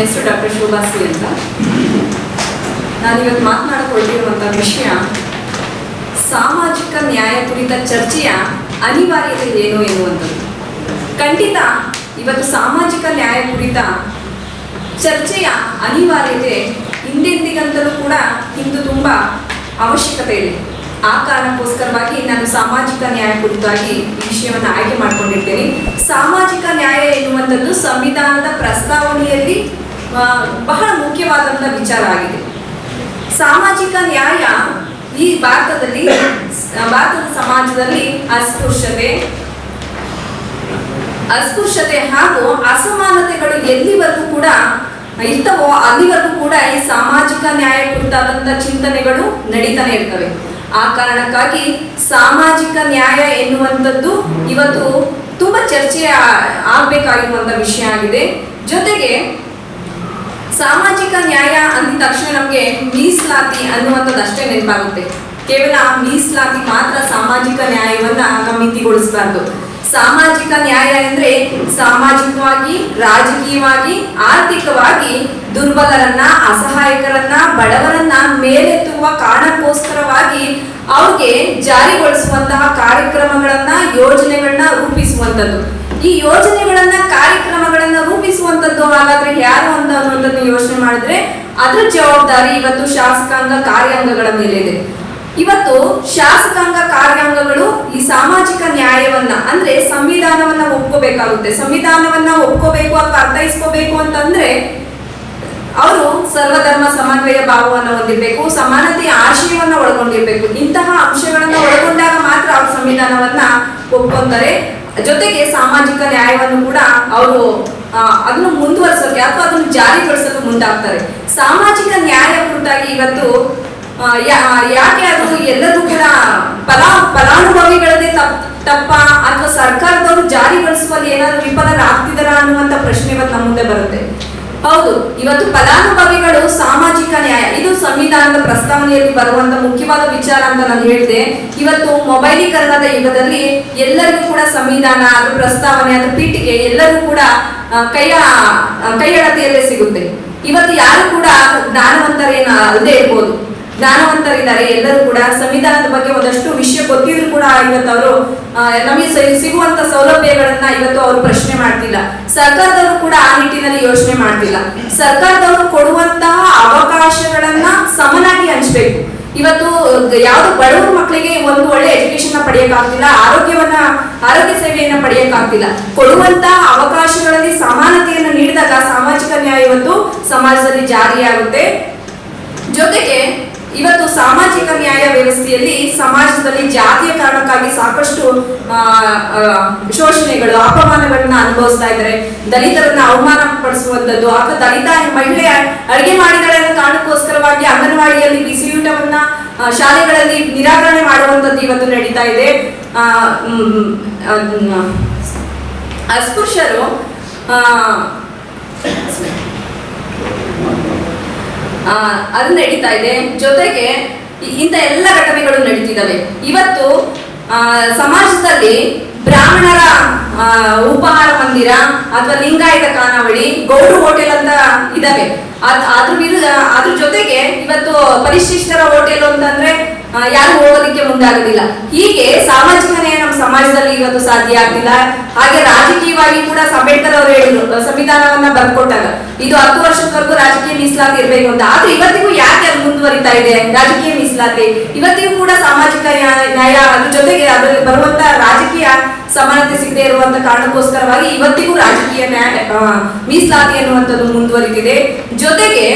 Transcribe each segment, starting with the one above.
ಹೆಸರು ಡಾಕ್ಟರ್ ಶೋಭಾಸಿ ಅಂತ. ನಾನಿವತ್ತು ಮಾತನಾಡಿಕೊಂಡಿರುವಂಥ ವಿಷಯ, ಸಾಮಾಜಿಕ ನ್ಯಾಯ ಕುರಿತ ಚರ್ಚೆಯ ಅನಿವಾರ್ಯತೆ ಏನು ಎನ್ನುವಂಥದ್ದು. ಖಂಡಿತ ಇವತ್ತು ಸಾಮಾಜಿಕ ನ್ಯಾಯ ಕುರಿತ ಚರ್ಚೆಯ ಅನಿವಾರ್ಯತೆ ಹಿಂದೆಂದಿಗಂತಲೂ ಕೂಡ ಇಂದು ತುಂಬ ಅವಶ್ಯಕತೆ ಇದೆ. ಆ ಕಾರಣಕ್ಕೋಸ್ಕರವಾಗಿ ನಾನು ಸಾಮಾಜಿಕ ನ್ಯಾಯ ಕುರಿತಾಗಿ ಈ ವಿಷಯವನ್ನು ಆಯ್ಕೆ ಮಾಡಿಕೊಂಡಿರ್ತೇನೆ. ಸಾಮಾಜಿಕ ನ್ಯಾಯ ಎನ್ನುವಂಥದ್ದು ಸಂವಿಧಾನದ ಪ್ರಸ್ತಾವನೆಯಲ್ಲಿ ಬಹಳ ಮುಖ್ಯವಾದಂತಹ ವಿಚಾರ ಆಗಿದೆ. ಸಾಮಾಜಿಕ ನ್ಯಾಯ ಈ ಭಾರತದಲ್ಲಿ ಭಾರತದ ಸಮಾಜದಲ್ಲಿ ಅಸ್ಪೃಶ್ಯತೆ ಅಸ್ಪೃಶ್ಯತೆ ಹಾಗೂ ಅಸಮಾನತೆಗಳು ಎಲ್ಲಿವರೆಗೂ ಕೂಡ ಇರ್ತವೋ ಅಲ್ಲಿವರೆಗೂ ಕೂಡ ಈ ಸಾಮಾಜಿಕ ನ್ಯಾಯ ಕುರಿತಾದಂಥ ಚಿಂತನೆಗಳು ನಡೀತಾನೆ ಇರ್ತವೆ. ಆ ಕಾರಣಕ್ಕಾಗಿ ಸಾಮಾಜಿಕ ನ್ಯಾಯ ಎನ್ನುವಂಥದ್ದು ಇವತ್ತು ತುಂಬಾ ಚರ್ಚೆ ಆಗ್ಬೇಕಾಗಿರುವಂತಹ ಆಗ್ಬೇಕಾಗಿರುವಂತ ವಿಷಯ ಆಗಿದೆ. ಜೊತೆಗೆ ಸಾಮಾಜಿಕ ನ್ಯಾಯ ಅಂದ ತಕ್ಷಣ ನಮಗೆ ಮೀಸಲಾತಿ ಅನ್ನುವಂಥದ್ದು ಅಷ್ಟೇ ನೆನಪಾಗುತ್ತೆ. ಕೇವಲ ಮೀಸಲಾತಿ ಮಾತ್ರ ಸಾಮಾಜಿಕ ನ್ಯಾಯವನ್ನ ಮಿತಿಗೊಳಿಸಬಾರ್ದು ಸಾಮಾಜಿಕ ನ್ಯಾಯ ಅಂದ್ರೆ ಸಾಮಾಜಿಕವಾಗಿ, ರಾಜಕೀಯವಾಗಿ, ಆರ್ಥಿಕವಾಗಿ ದುರ್ಬಲರನ್ನ, ಅಸಹಾಯಕರನ್ನ, ಬಡವರನ್ನ ಮೇಲೆತ್ತುವ ಕಾರಣಕ್ಕೋಸ್ಕರವಾಗಿ ಅವ್ರಿಗೆ ಜಾರಿಗೊಳಿಸುವಂತಹ ಕಾರ್ಯಕ್ರಮಗಳನ್ನ, ಯೋಜನೆಗಳನ್ನ ರೂಪಿಸುವಂತದ್ದು ಈ ಯೋಜನೆಗಳನ್ನ, ಕಾರ್ಯಕ್ರಮಗಳನ್ನ ರೂಪಿಸುವಂತದ್ದು ಹಾಗಾದ್ರೆ ಯಾರು ಅನ್ನುವಂಥದ್ದು ಯೋಚನೆ ಮಾಡಿದ್ರೆ ಅದರ ಜವಾಬ್ದಾರಿ ಇವತ್ತು ಶಾಸಕಾಂಗ ಕಾರ್ಯಾಂಗಗಳ ಮೇಲೆ ಇದೆ. ಇವತ್ತು ಶಾಸಕಾಂಗ ಕಾರ್ಯಾಂಗಗಳು ಈ ಸಾಮಾಜಿಕ ನ್ಯಾಯವನ್ನ, ಅಂದ್ರೆ ಸಂವಿಧಾನವನ್ನ ಒಪ್ಕೋಬೇಕಾಗುತ್ತೆ. ಸಂವಿಧಾನವನ್ನ ಒಪ್ಕೋಬೇಕು ಅಥವಾ ಅರ್ಥೈಸ್ಕೋಬೇಕು ಅಂತಂದ್ರೆ ಅವರು ಸರ್ವಧರ್ಮ ಸಮನ್ವಯ ಭಾವವನ್ನು ಹೊಂದಿರಬೇಕು ಸಮಾನತೆಯ ಆಶಯವನ್ನ ಒಳಗೊಂಡಿರ್ಬೇಕು. ಇಂತಹ ಅಂಶಗಳನ್ನ ಒಳಗೊಂಡಾಗ ಮಾತ್ರ ಅವರು ಸಂವಿಧಾನವನ್ನ ಒಪ್ಕೊಂತಾರೆ. ಜೊತೆಗೆ ಸಾಮಾಜಿಕ ನ್ಯಾಯವನ್ನು ಕೂಡ ಅವರು ಅದನ್ನು ಮುಂದುವರಿಸೋಕೆ ಅಥವಾ ಅದನ್ನು ಜಾರಿಗೊಳಿಸಲು ಮುಂದಾಗ್ತಾರೆ. ಸಾಮಾಜಿಕ ನ್ಯಾಯ ಕುರಿತಾಗಿ ಇವತ್ತು ಯಾಕೆ ಅದು ಎಲ್ಲದೂ ಕೂಡ ಫಲ ಫಲಾನುಭವಿಗಳದೇ ತಪ್ ತಪ್ಪ ಅಥವಾ ಸರ್ಕಾರದವರು ಜಾರಿಗೊಳಿಸುವಲ್ಲಿ ಏನಾದ್ರು ವಿಫಲರಾಗ್ತಿದಾರ ಹೌದು, ಇವತ್ತು ಫಲಾನುಭವಿಗಳು ಸಾಮಾಜಿಕ ನ್ಯಾಯ. ಇದು ಸಂವಿಧಾನದ ಪ್ರಸ್ತಾವನೆಯಲ್ಲಿ ಬರುವಂತ ಮುಖ್ಯವಾದ ವಿಚಾರ ಅಂತ ನಾನು ಹೇಳಿದೆ. ಇವತ್ತು ಮೊಬೈಲೀಕರಣದ ಯುಗದಲ್ಲಿ ಎಲ್ಲರಿಗೂ ಕೂಡ ಸಂವಿಧಾನ, ಅದು ಪ್ರಸ್ತಾವನೆ, ಅದು ಪೀಠಿಗೆ ಎಲ್ಲರಿಗೂ ಕೂಡ ಕೈಯ ಕೈಯಳತೆಯಲ್ಲೇ ಸಿಗುತ್ತೆ. ಇವತ್ತು ಯಾರು ಕೂಡ ಜ್ಞಾನವಂತರೇನ ಅಲ್ಲದೆ ಇರ್ಬೋದು. ಜ್ಞಾನವಂತರಿದ್ದಾರೆ, ಎಲ್ಲರೂ ಕೂಡ. ಸಂವಿಧಾನದ ಬಗ್ಗೆ ಒಂದಷ್ಟು ವಿಷಯ ಗೊತ್ತಿದ್ರು ಕೂಡ ಇವತ್ತು ಅವರು ನಮಗೆ ಸಿಗುವಂತ ಸೌಲಭ್ಯಗಳನ್ನ ಇವತ್ತು ಅವರು ಪ್ರಶ್ನೆ ಮಾಡ್ತಿಲ್ಲ. ಸರ್ಕಾರದವರು ಕೂಡ ಆ ನಿಟ್ಟಿನಲ್ಲಿ ಯೋಚನೆ ಮಾಡ್ತಿಲ್ಲ. ಸರ್ಕಾರದವರು ಕೊಡುವಂತಹ ಅವಕಾಶಗಳನ್ನ ಸಮನಾಗಿ ಹಂಚ್ಬೇಕು. ಇವತ್ತು, ಯಾವ್ದು ಬಡವರ ಮಕ್ಕಳಿಗೆ ಒಂದು ಒಳ್ಳೆ ಎಜುಕೇಶನ್ ಪಡೆಯಕ್ಕಾಗ್ತಿಲ್ಲ ಆರೋಗ್ಯವನ್ನ, ಆರೋಗ್ಯ ಸೇವೆಯನ್ನ ಪಡೆಯಕ್ಕಾಗ್ತಿಲ್ಲ ಕೊಡುವಂತ ಅವಕಾಶಗಳಲ್ಲಿ ಸಮಾನತೆಯನ್ನು ನೀಡಿದಾಗ ಸಾಮಾಜಿಕ ನ್ಯಾಯ ಇವತ್ತು ಸಮಾಜದಲ್ಲಿ ಜಾರಿಯಾಗುತ್ತೆ. ಜೊತೆಗೆ ಇವತ್ತು ಸಾಮಾಜಿಕ ನ್ಯಾಯ ವ್ಯವಸ್ಥೆಯಲ್ಲಿ ಸಮಾಜದಲ್ಲಿ ಜಾತಿಯ ಕಾರಣಕ್ಕಾಗಿ ಸಾಕಷ್ಟು ಶೋಷಣೆಗಳು, ಅಪಮಾನಗಳನ್ನ ಅನುಭವಿಸ್ತಾ ಇದ್ದಾರೆ. ದಲಿತರನ್ನ ಅವಮಾನ ಪಡಿಸುವಂತದ್ದು ಅಥವಾ ದಲಿತ ಮಹಿಳೆ ಅಡಿಗೆ ಮಾಡಿದಾಳೆ ಅನ್ನೋ ಕಾರಣಕ್ಕೋಸ್ಕರವಾಗಿ ಅಂಗನವಾಡಿಯಲ್ಲಿ ಬಿಸಿಯೂಟವನ್ನ ಶಾಲೆಗಳಲ್ಲಿ ನಿರಾಕರಣೆ ಮಾಡುವಂತದ್ದು ಇವತ್ತು ನಡೀತಾ ಇದೆ. ಅಸ್ಪೃಶ್ಯರು ಅದು ನಡೀತಾ ಇದೆ. ಜೊತೆಗೆ ಇಂಥ ಎಲ್ಲ ಘಟನೆಗಳು ನಡೀತಿದ್ದಾವೆ. ಇವತ್ತು ಸಮಾಜದಲ್ಲಿ ಬ್ರಾಹ್ಮಣರ ಉಪಹಾರ ಮಂದಿರ ಅಥವಾ ಲಿಂಗಾಯತ ಖಾನಾವಳಿ ಗೌಡ ಹೋಟೆಲ್ ಅಂತ ಇದಾವೆ ಅದ್- ಅದ್ರ ವಿರುದ್ಧ ಅದ್ರ ಜೊತೆಗೆ ಇವತ್ತು ಪರಿಶಿಷ್ಟರ ಹೋಟೆಲ್ ಅಂತಂದ್ರೆ ಯಾರು ಹೋಗೋದಕ್ಕೆ ಮುಂದಾಗೋದಿಲ್ಲ. ಹೀಗೆ ಸಾಮಾಜಿಕ ನ್ಯಾಯ ನಮ್ಮ ಸಮಾಜದಲ್ಲಿ ಇವತ್ತು ಸಾಧ್ಯ ಆಗ್ತಿಲ್ಲ. ಹಾಗೆ ರಾಜಕೀಯವಾಗಿ ಕೂಡ ಅಂಬೇಡ್ಕರ್ ಅವರು ಹೇಳಿದ್ರು ಸಂವಿಧಾನವನ್ನ ಬರ್ಕೊಟ್ಟಾಗ. ಇದು ಹತ್ತು ವರ್ಷದವರೆಗೂ ರಾಜಕೀಯ ಮೀಸಲಾತಿ ಇರಬೇಕು ಅಂತ. ಆದ್ರೆ ಇವತ್ತಿಗೂ ಯಾಕೆ ಅದು ಮುಂದುವರಿತಾ ಇದೆ? ರಾಜಕೀಯ ಮೀಸಲಾತಿ. ಇವತ್ತಿಗೂ ಕೂಡ ಸಾಮಾಜಿಕ ನ್ಯಾಯ ಅದ್ರ ಜೊತೆಗೆ ಅದರಲ್ಲಿ ಬರುವಂತ ರಾಜಕೀಯ ಸಮಾನತೆ ಸಿಗದೆ ಇರುವಂತ ಕಾರಣಕ್ಕೋಸ್ಕರವಾಗಿ ಇವತ್ತಿಗೂ ರಾಜಕೀಯ ನ್ಯಾಯ ಮೀಸಲಾತಿ ಅನ್ನುವಂಥದ್ದು ಮುಂದುವರಿತಿದೆ. ಜೊತೆಗೆ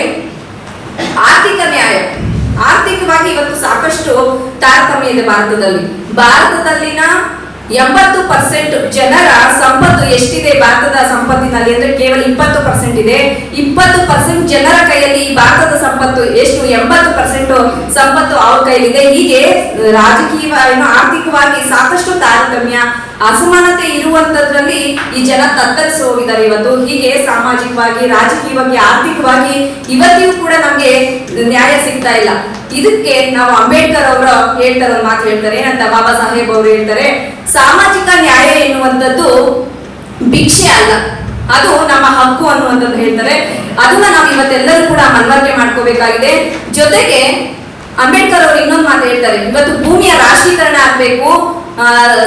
ಆರ್ಥಿಕ ನ್ಯಾಯ. ತಾರತಮ್ಯ ಇದೆ ಭಾರತದಲ್ಲಿ. ಭಾರತದಲ್ಲಿನ ಎಂಬತ್ತು ಪರ್ಸೆಂಟ್ ಜನರ ಸಂಪತ್ತು ಎಷ್ಟಿದೆ? ಭಾರತದ ಸಂಪತ್ತಿನಲ್ಲಿ ಅಂದ್ರೆ ಕೇವಲ ಇಪ್ಪತ್ತು ಪರ್ಸೆಂಟ್ ಇದೆ. ಇಪ್ಪತ್ತು ಪರ್ಸೆಂಟ್ ಜನರ ಕೈಯಲ್ಲಿ ಭಾರತದ ಸಂಪತ್ತು ಎಷ್ಟು? ಎಂಬತ್ತು ಪರ್ಸೆಂಟ್ ಸಂಪತ್ತು ಅವ್ರ ಕೈಯಲ್ಲಿದೆ ಹೀಗೆ ರಾಜಕೀಯ ಆರ್ಥಿಕವಾಗಿ ಸಾಕಷ್ಟು ತಾರತಮ್ಯ, ಅಸಮಾನತೆ ಇರುವಂತದ್ರಲ್ಲಿ ಈ ಜನ ತತ್ತರಿಸಿ ಹೋಗಿದ್ದಾರೆ ಇವತ್ತು. ಹೀಗೆ ಸಾಮಾಜಿಕವಾಗಿ, ರಾಜಕೀಯವಾಗಿ, ಆರ್ಥಿಕವಾಗಿ ಇವತ್ತಿಗೂ ಕೂಡ ನಮ್ಗೆ ನ್ಯಾಯ ಸಿಗ್ತಾ ಇಲ್ಲ. ಇದಕ್ಕೆ ನಾವು ಅಂಬೇಡ್ಕರ್ ಅವರು ಹೇಳ್ತಾರ ಮಾತು ಹೇಳ್ತಾರೆ. ಏನಂತ ಬಾಬಾ ಸಾಹೇಬ್ ಅವರು ಹೇಳ್ತಾರೆ, ಸಾಮಾಜಿಕ ನ್ಯಾಯ ಎನ್ನುವಂಥದ್ದು ಭಿಕ್ಷೆ ಅಲ್ಲ. ಅದು ನಮ್ಮ ಹಕ್ಕು ಅನ್ನುವಂಥದ್ದು ಹೇಳ್ತಾರೆ. ಅದನ್ನ ನಾವು ಇವತ್ತೆಲ್ಲರೂ ಕೂಡ ಮನವರಿಕೆ ಮಾಡ್ಕೋಬೇಕಾಗಿದೆ. ಜೊತೆಗೆ ಅಂಬೇಡ್ಕರ್ ಅವರು ಇನ್ನೊಂದು ಮಾತು ಹೇಳ್ತಾರೆ. ಇವತ್ತು ಭೂಮಿಯ ರಾಷ್ಟ್ರೀಕರಣ ಆಗ್ಬೇಕು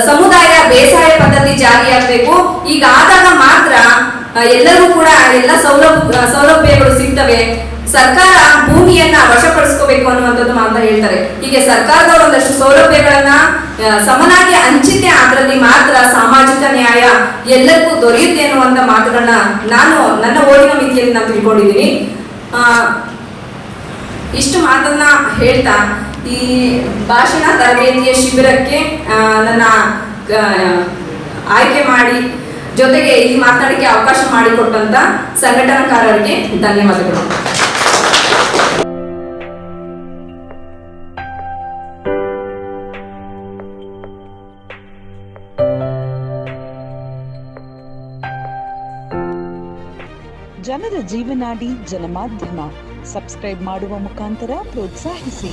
ಸಮುದಾಯ ಬೇಸಾಯ ಪದ್ಧತಿ ಜಾರಿಯಾಗಬೇಕು ಈಗ ಆದಾಗ ಮಾತ್ರ ಎಲ್ಲರೂ ಕೂಡ ಎಲ್ಲ ಸೌಲಭ್ಯ, ಸೌಲಭ್ಯಗಳು ಸಿಗ್ತವೆ. ಸರ್ಕಾರ ಭೂಮಿಯನ್ನ ವಶಪಡಿಸ್ಕೋಬೇಕು ಅನ್ನುವಂಥದ್ದು ಮಾತ್ರ ಹೇಳ್ತಾರೆ. ಹೀಗೆ ಸರ್ಕಾರದ ಒಂದಷ್ಟು ಸೌಲಭ್ಯಗಳನ್ನ ಸಮನಾಗಿ ಹಂಚಿದ್ದೆ ಅದರಲ್ಲಿ ಮಾತ್ರ ಸಾಮಾಜಿಕ ನ್ಯಾಯ ಎಲ್ಲರಿಗೂ ದೊರೆಯುತ್ತೆ ಅನ್ನುವಂಥ ಮಾತುಗಳನ್ನ ನಾನು ನನ್ನ ಓದಿನ ಮಿತಿಯಲ್ಲಿ ನಾನು ತಿಳ್ಕೊಂಡಿದ್ದೀನಿ. ಆ, ಇಷ್ಟು ಮಾತನ್ನ ಹೇಳ್ತಾ ಈ ಭಾಷಣ ತರಬೇತಿಯ ಶಿಬಿರಕ್ಕೆ ನನ್ನ ಆಯ್ಕೆ ಮಾಡಿ ಜೊತೆಗೆ ಈ ಮಾತನಾಡಕ್ಕೆ ಅವಕಾಶ ಮಾಡಿಕೊಟ್ಟಂತ ಸಂಘಟನಾಕಾರರಿಗೆ ಧನ್ಯವಾದಗಳು. ಜನರ ಜೀವನಾಡಿ ಜನಮಾಧ್ಯಮ. ಸಬ್ಸ್ಕ್ರೈಬ್ ಮಾಡುವ ಮುಖಾಂತರ ಪ್ರೋತ್ಸಾಹಿಸಿ.